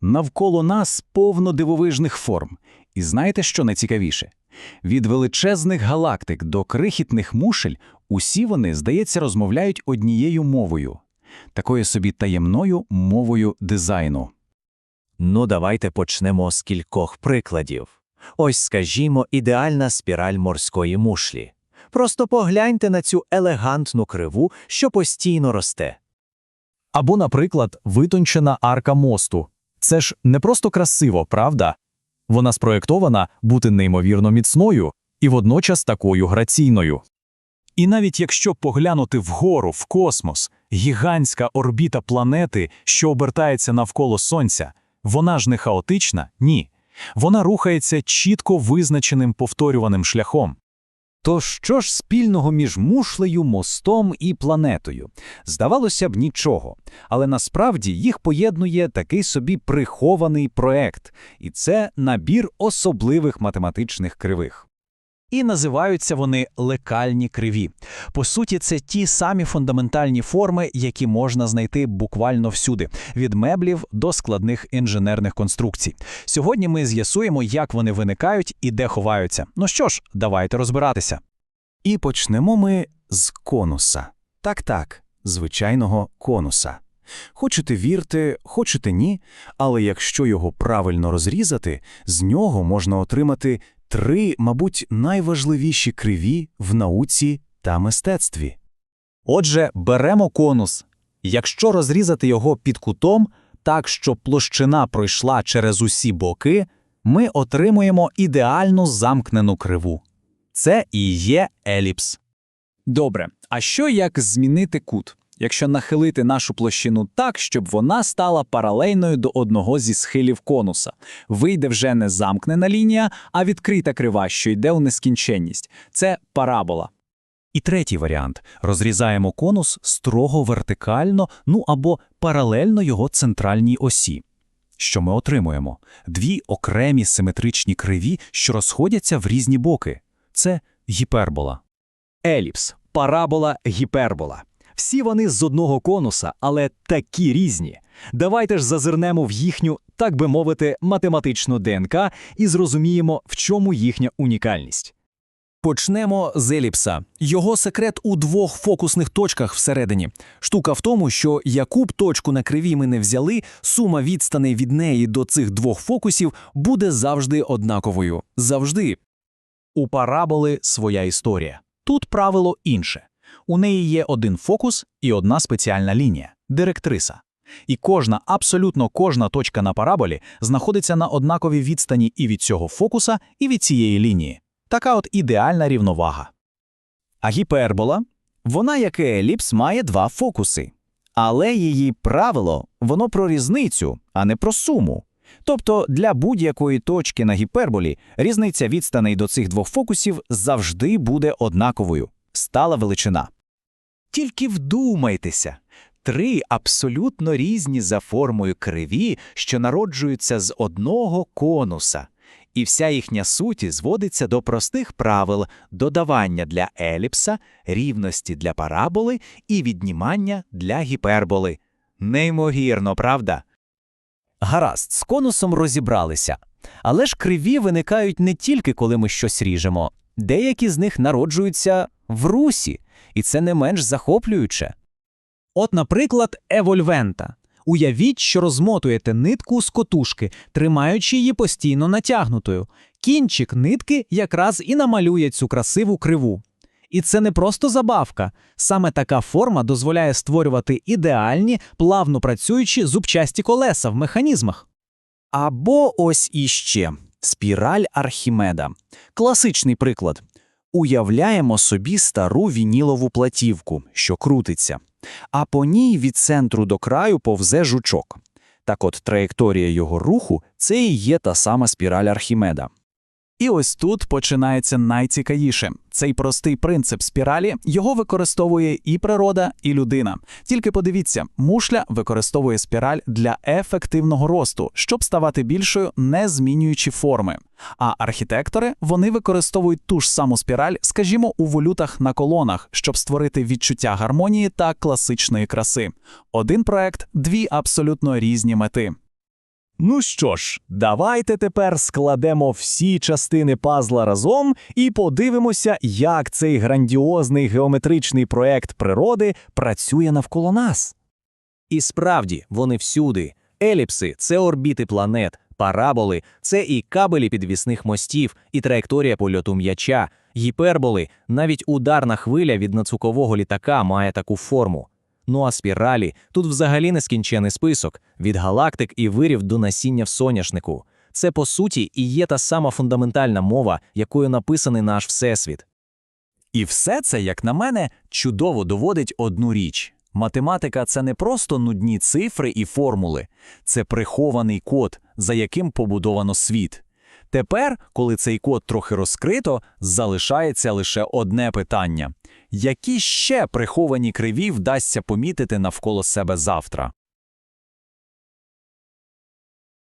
Навколо нас повно дивовижних форм. І знаєте, що найцікавіше? Від величезних галактик до крихітних мушель усі вони, здається, розмовляють однією мовою, такою собі таємною мовою дизайну. Ну, давайте почнемо з кількох прикладів. Ось, скажімо, ідеальна спіраль морської мушлі. Просто погляньте на цю елегантну криву, що постійно росте. Або, наприклад, витончена арка мосту. Це ж не просто красиво, правда? Вона спроєктована бути неймовірно міцною і водночас такою граційною. І навіть якщо поглянути вгору, в космос, гігантська орбіта планети, що обертається навколо Сонця, вона ж не хаотична? Ні. Вона рухається чітко визначеним повторюваним шляхом. То що ж спільного між мушлею, мостом і планетою? Здавалося б, нічого. Але насправді їх поєднує такий собі прихований проект, і це набір особливих математичних кривих. І називаються вони лекальні криві. По суті, це ті самі фундаментальні форми, які можна знайти буквально всюди, від меблів до складних інженерних конструкцій. Сьогодні ми з'ясуємо, як вони виникають і де ховаються. Ну що ж, давайте розбиратися. І почнемо ми з конуса. Так-так, звичайного конуса. Хочете вірте, хочете ні, але якщо його правильно розрізати, з нього можна отримати три, мабуть, найважливіші криві в науці та мистецтві. Отже, беремо конус. Якщо розрізати його під кутом, так що площина пройшла через усі боки, ми отримуємо ідеально замкнену криву. Це і є еліпс. Добре, а що як змінити кут? Якщо нахилити нашу площину так, щоб вона стала паралельною до одного зі схилів конуса, вийде вже не замкнена лінія, а відкрита крива, що йде у нескінченність. Це парабола. І третій варіант розрізаємо конус строго вертикально, ну або паралельно його центральній осі. Що ми отримуємо? Дві окремі симетричні криві, що розходяться в різні боки. Це гіпербола. Еліпс, парабола, гіпербола. Всі вони з одного конуса, але такі різні. Давайте ж зазирнемо в їхню, так би мовити, математичну ДНК і зрозуміємо, в чому їхня унікальність. Почнемо з еліпса. Його секрет у двох фокусних точках всередині. Штука в тому, що яку б точку на криві ми не взяли, сума відстаней від неї до цих двох фокусів буде завжди однаковою. Завжди. У параболи своя історія. Тут правило інше. У неї є один фокус і одна спеціальна лінія директриса. І кожна, абсолютно кожна точка на параболі знаходиться на однаковій відстані і від цього фокуса, і від цієї лінії. Така от ідеальна рівновага. А гіпербола, вона, як і еліпс, має два фокуси. Але її правило, воно про різницю, а не про суму. Тобто для будь-якої точки на гіперболі різниця відстаней до цих двох фокусів завжди буде однаковою. Стала величина. Тільки вдумайтеся. Три абсолютно різні за формою криві, що народжуються з одного конуса. І вся їхня суть зводиться до простих правил додавання для еліпса, рівності для параболи і віднімання для гіперболи. Неймовірно, правда? Гаразд, з конусом розібралися. Але ж криві виникають не тільки коли ми щось ріжемо. Деякі з них народжуються в русі, і це не менш захоплююче. От, наприклад, евольвента. Уявіть, що розмотуєте нитку з котушки, тримаючи її постійно натягнутою. Кінчик нитки якраз і намалює цю красиву криву. І це не просто забавка. Саме така форма дозволяє створювати ідеальні, плавно працюючі зубчасті колеса в механізмах. Або ось іще спіраль Архімеда. Класичний приклад. Уявляємо собі стару вінілову платівку, що крутиться, а по ній від центру до краю повзе жучок. Так от траєкторія його руху це і є та сама спіраль Архімеда. І ось тут починається найцікавіше. Цей простий принцип спіралі його використовує і природа, і людина. Тільки подивіться, мушля використовує спіраль для ефективного росту, щоб ставати більшою, не змінюючи форми. А архітектори вони використовують ту ж саму спіраль, скажімо, у волютах на колонах, щоб створити відчуття гармонії та класичної краси. Один проект, дві абсолютно різні мети. Ну що ж, давайте тепер складемо всі частини пазла разом і подивимося, як цей грандіозний геометричний проект природи працює навколо нас. І справді, вони всюди. Еліпси це орбіти планет, параболи це і кабелі підвісних мостів, і траєкторія польоту м'яча, гіперболи, навіть ударна хвиля від нацукового літака має таку форму. Ну а спіралі тут взагалі нескінчений список від галактик і вирів до насіння в соняшнику. Це по суті і є та сама фундаментальна мова, якою написаний наш всесвіт. І все це, як на мене, чудово доводить одну річ. Математика це не просто нудні цифри і формули, це прихований код, за яким побудовано світ. Тепер, коли цей код трохи розкрито, залишається лише одне питання: які ще приховані криві вдасться помітити навколо себе завтра?